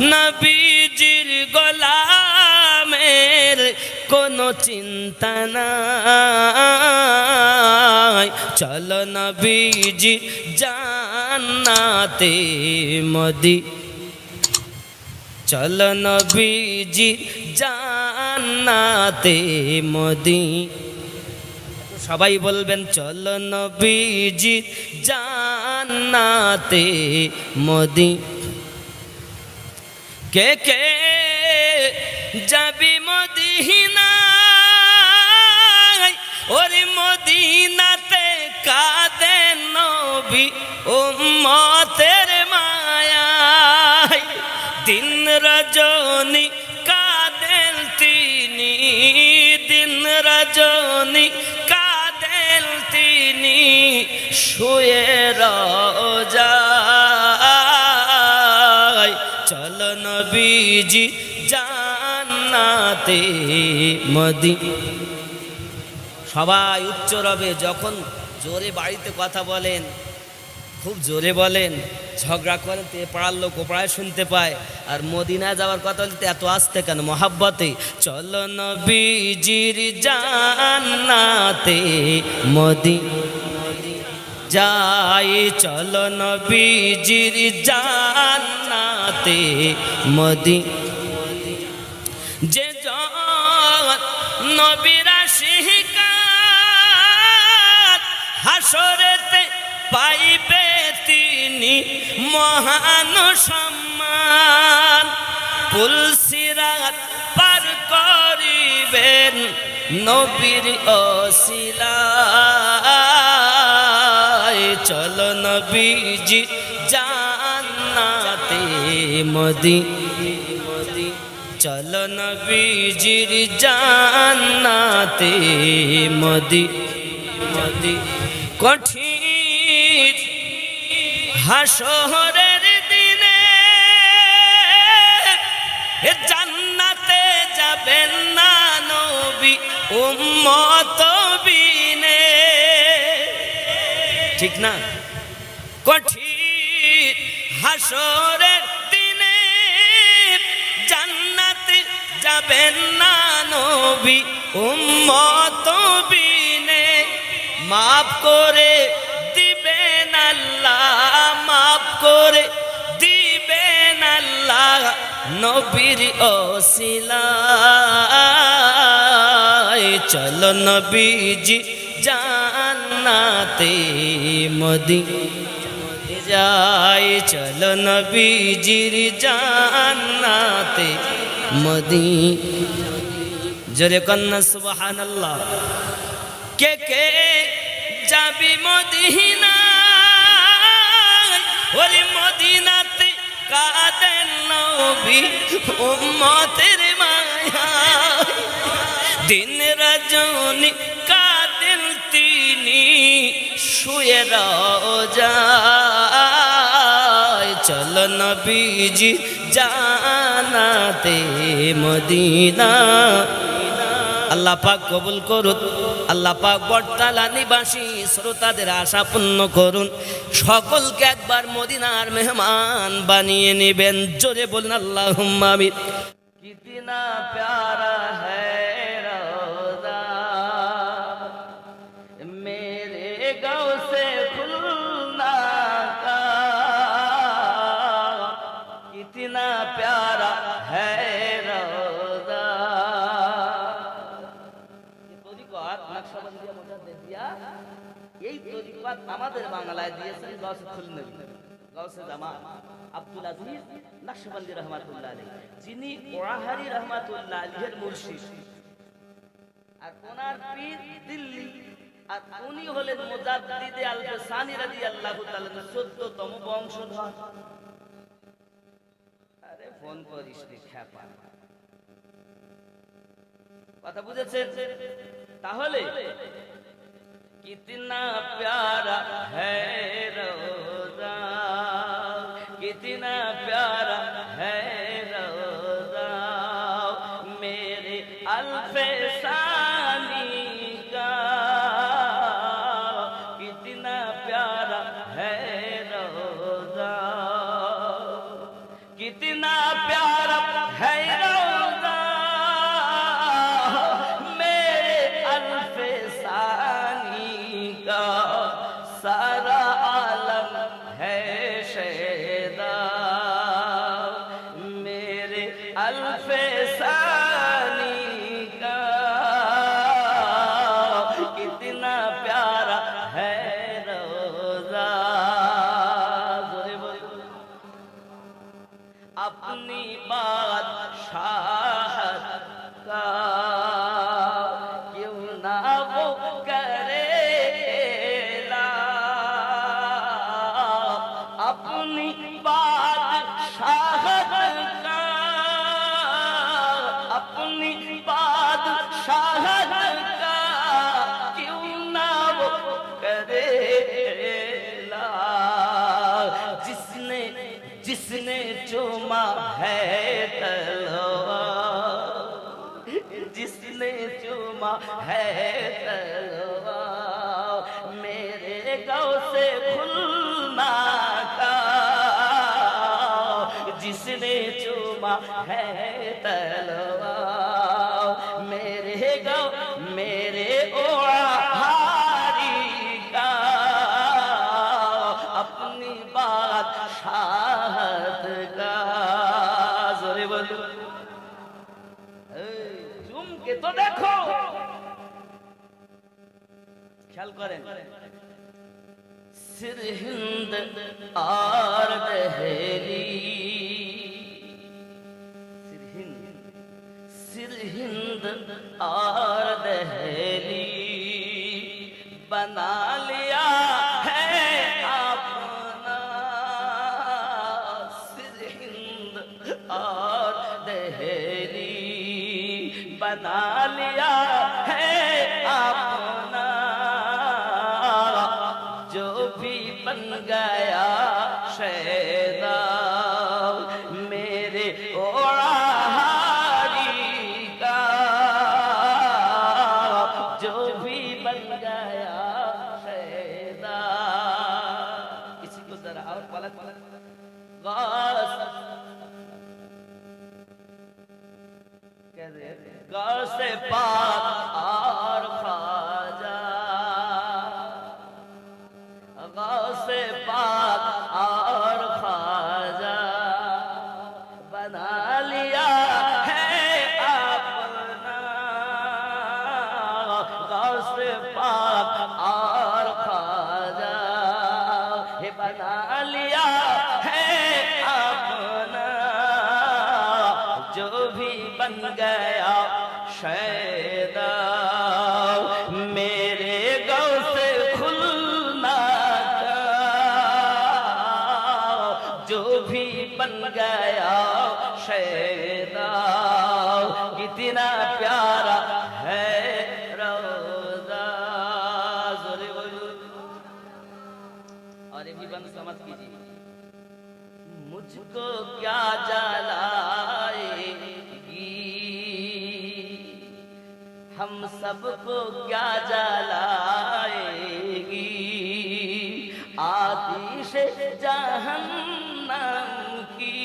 নবীজির গোলামের কোনো চিন্তা নাই। চলো নবীজি জান্নাতে মদি। চলো নবীজি জান্নাতে মদি। সবাই বলবেন, চলো নবীজি জান্নাতে মদি। কে কে যাবি মদিনায়? ওরে মদিনাতে কাঁদে নবী উম্মতের মায়ায়। দিন রজনী কাঁদেন তিনি, দিন রজনী কাঁদেন তিনি। শুয়ে রায় নবীজি জান্নাতে মদি। সবাই উচ্চ রবে যখন জোরে বাড়িতে কথা বলেন, খুব জোরে বলেন, ঝগড়া করেন, তো পাড়ার লোক ও পাড়ায় শুনতে পায়, আর মদিনায় যাওয়ার কথা বলতে এত আসতে কেন? মহাব্বতে। চলো নবীজির জান্নাতে মদি। যাই, চলো নবীজির জান্নাতে মদি। যে নবীরা শিকার, হাসরেতে পাইবে তিনি মহান সম্মান। পুলসিরাত পার করিবেন নবীর অশিলায় চল নবীজি জান্নাতে মদি চল নবীজির জান্নাতে মদি মদি কঠিন হাসরের দিনে জান্নাতে যাবেন না নবী, উম্মত ঠিক না? কঠিন হাসরের দিনে জান্নাতে যাবেন না নবী, উম্মত বিনে। মাফ করে দিবেন আল্লাহ, মাফ করে দিবেন আল্লাহ নবীর ওসিলায় চল নবীজি জান্নাতে মদি যাই। চল নবীজির জান্নাতে মদি জোরে কন্যা, সুবহানাল্লাহ। কে কে যাবি মদিনা ওরে মদিনাতে কাদেন নবী? উম্মতের মায়া। দিন রজনী শুয়ে রাজায় চল নবীজি জানাতে মদিনা। আল্লাহ পাক কবুল করুন, আল্লাহ পাক বটতলা নিবাসী শ্রোতাদের আশা পূর্ণ করুন। সকলকে একবার মদিনার মেহমান বানিয়ে নেবেন। জোরে বলুন আল্লাহ কিতনা প্যারা হ্যায়। এই তরিকত আমাদের বাংলায় দিয়েছেন গাউসে জামান আব্দুল আজিজ নকশবন্দি রহমাতুল্লাহ যিনি রহমাতুল্লাহ মুর্শিদ। আর ওনার পীর দিল্লি, আর উনি হলেন রাদিয়াল্লাহু তাআলা 14 তম বংশধর। আরে ফোন করিস নি কথা বুঝেছেন? তাহলে کتنا پیارا ہے رو Alfesa. تلوار، میرے گو میرے اوہاری کا۔ اپنی بات شاہد کا۔ زورے بولو۔ جم کے تو دیکھو۔ خیال کریں۔ سر ہند آر دہلی۔ سندھ اور دہلی بنا لیا ہے اپنا سندھ اور دہلی بنا لیا ہے اپنا جو بھی بن گیا شہر कैसे गास पाक না سب کو کیا جلائے گی؟ آتیش جہنم کی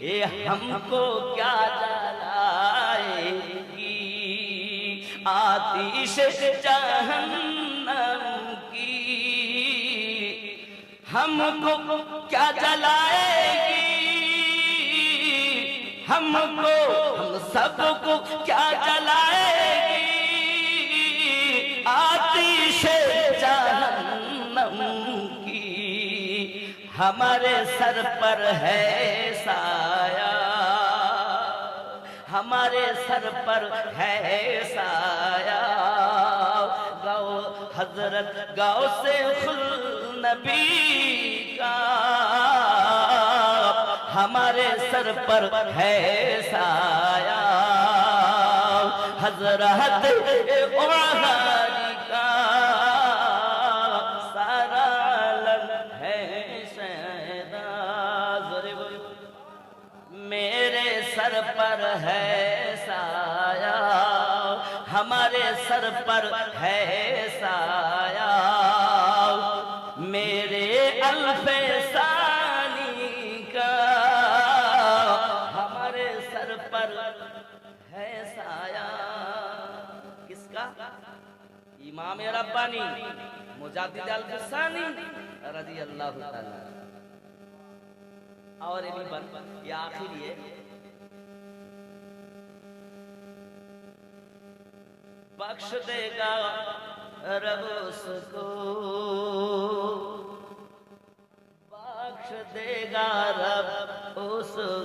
یہ ہم کو کیا جلائے گی؟ آتیش جہنم کی، ہم کو کیا جلائے گی؟ ہم کو سب کو کیا جلائے گی؟ آتیش جہنم کی۔ ہمارے سر پر ہے سایہ۔ ہمارے سر پر ہے سایہ۔ گاؤ حضرت گاؤ سے نبی کا۔ ہمارے سر پر ہے سایہ۔ حضرت اوہاری سارا ہے میرے سر پر ہے سایہ۔ ہمارے سر پر ہے سایا امام ربانی مجادد الفسانی رضی اللہ تعالی اور ابھی بن یہ آخر یہ بخش دے گا رب اس کو بخش دے گا رب اس کو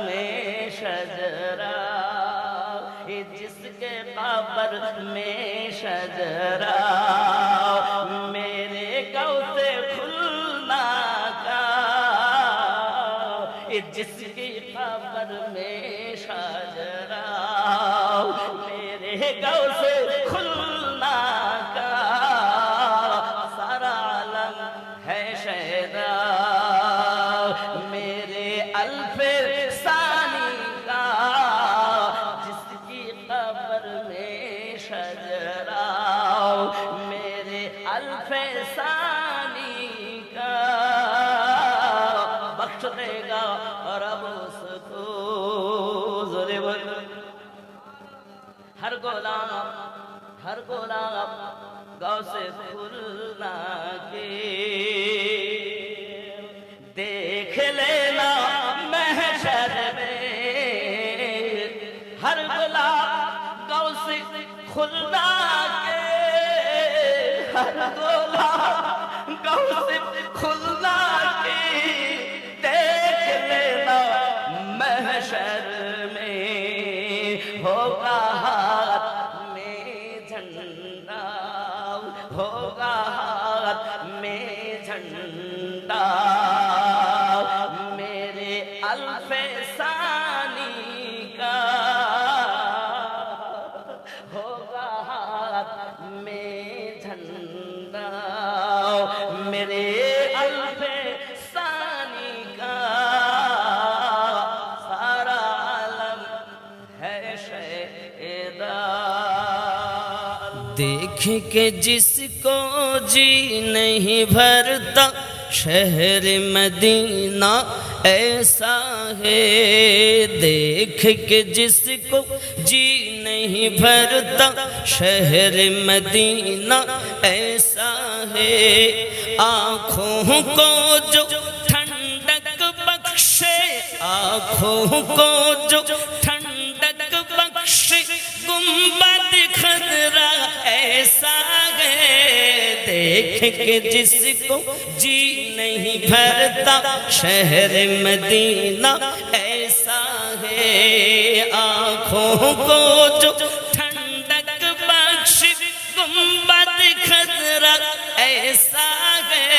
میں شجرا جس کے قبر میں شجرا۔ شجراؤ میرے الف ثانی کا بخش دے گا رب اس کو زرے ہر غلام ہر غلام گاؤں سے کھلنا کے دیکھ کے جس کو جی نہیں بھرتا، شہر مدینہ ایسا ہے۔ دیکھ کے جس کو جی نہیں بھرتا، شہر مدینہ ایسا ہے۔ آنکھوں کو جو ٹھنڈک بخشے، آنکھوں کو جو देख के जिसको जी नहीं भरता शहर मदीना ऐसा है आँखों को जो ठंडक बख्श गुम्बद खतरा ऐसा है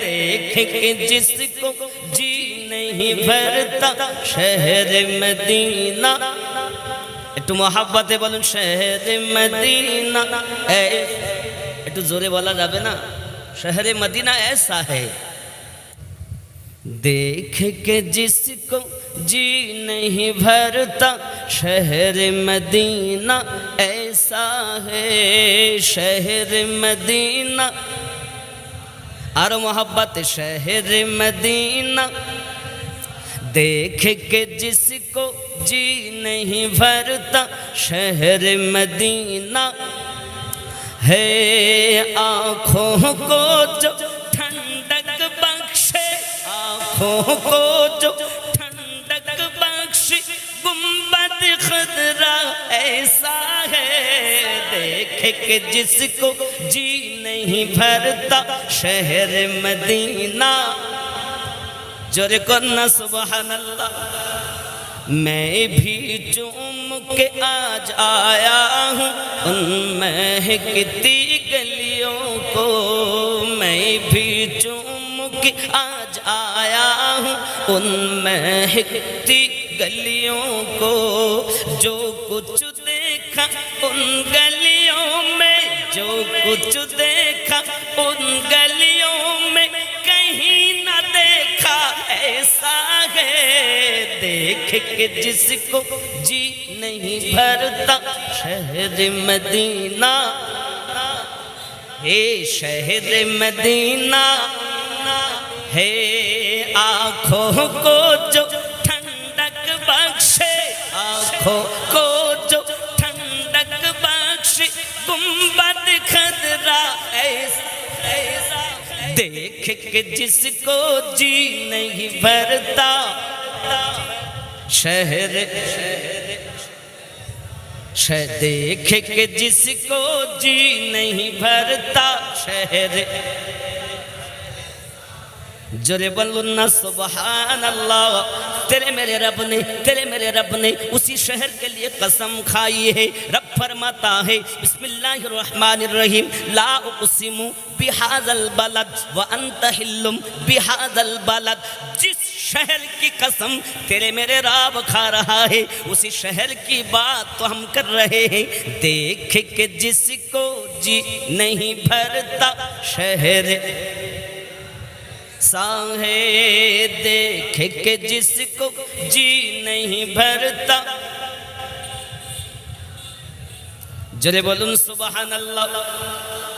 देख के जिसको जी नहीं भरता शहर मदीना একটু মহাব্বাতে বলুন শহরে মদিনা এ- একটু জোরে বলা যাবে না শহরে মদিনা ऐसा है देख के जिसको जी नहीं भरता शहर मदीना ऐसा है शहर मदीना और मोहब्बत शहर मदीना देख के जिसको जी नहीं भरता शहर मदीना ہے آنکھوں کو جو ٹھنڈک بخشے آنکھوں کو جو ٹھنڈک بخش گنبد خدرا ایسا ہے دیکھے کہ جس کو جی نہیں بھرتا شہر مدینہ جر کرنا سبحان اللہ میں بھی چوم کے آج آیا ہوں ان میں بھی چوم کے آج آیا ہوں ان میں ہکتی گلیوں کو جو کچھ دیکھا ان گلیوں میں، جو کچھ دیکھا ان گلیوں میں، کہیں نہ دیکھا ایسا ہے۔ دیکھ کے جس کو جی نہیں بھرتا، شہر مدینہ हे शहर मदीना है आंखों को जो ठंडक बख्शे आंखों को जो ठंडक बख्शे गुम्बद खदरा ऐसा ऐसा देख के जिसको जी नहीं भरता शहर शहर شہ دیکھے کہ جس کو جی نہیں بھرتا شہر۔ جرے بولنا سبحان اللہ۔ تیرے میرے رب نے، تیرے میرے رب نے اسی شہر کے لیے قسم کھائی ہے۔ رب فرماتا ہے، بسم اللہ الرحمن الرحیم۔ لا اقسم بحاذ البلد وانت حلم بحاظ البلد۔ جس شہر کی قسم تیرے میرے راب کھا رہا ہے، اسی شہر کی بات تو ہم کر رہے ہیں۔ دیکھ کہ جس کو جی نہیں بھرتا شہر۔ ساہے دیکھ کہ جس کو جی نہیں بھرتا জোরে بولن سبحان اللہ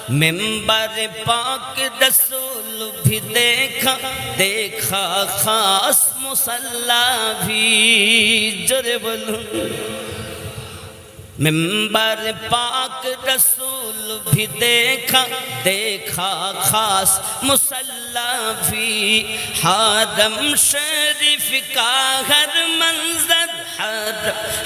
ممبر پاک دسول بھی دیکھا دیکھا، خاص مسلح بھی۔ جوরে بولن۔ ممبر پاک رسول بھی دیکھا دیکھا، خاص مسلح بھی۔ حادم شریف کا ہر منظر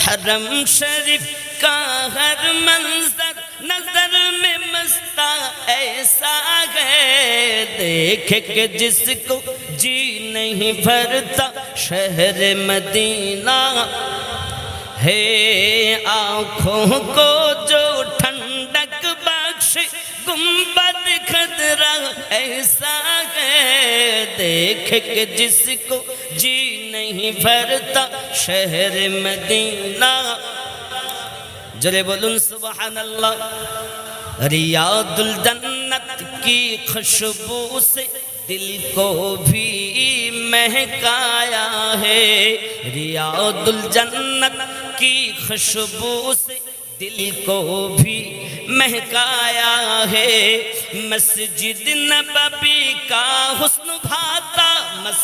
حرم شریف کا ہر منظر نظر میں مستا ایسا ہے۔ دیکھے کہ جس کو جی نہیں بھرتا شہر مدینہ ہے۔ آنکھوں کو جو ٹھنڈک بخش گمبت خدرہ ایسا ہے۔ دیکھے کہ جس کو جی نہیں پھرتا شہر مدینہ۔ جلے بولن سبحان اللہ ریاض الجنت کی خشبو سے دل کو بھی مہکایا ہے۔ ریاض الجنت کی خشبو سے دل کو بھی مہکایا ہے۔ مسجد نبی کا حسن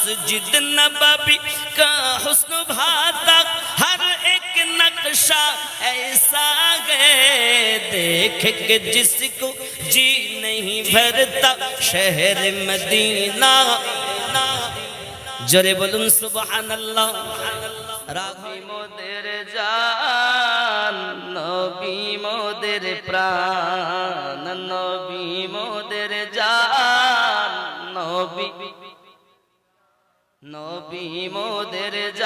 मस्जिद नबी का हुस्न भाता हर एक नक्शा ऐसा है देख के जिसको जी नहीं भरता शहर मदीना জোরে বলুন সুবহানাল্লাহ রাখি মোদের জান নবী মোদের প্রাণ নবী মোদের জান নবী নবী মোদের জান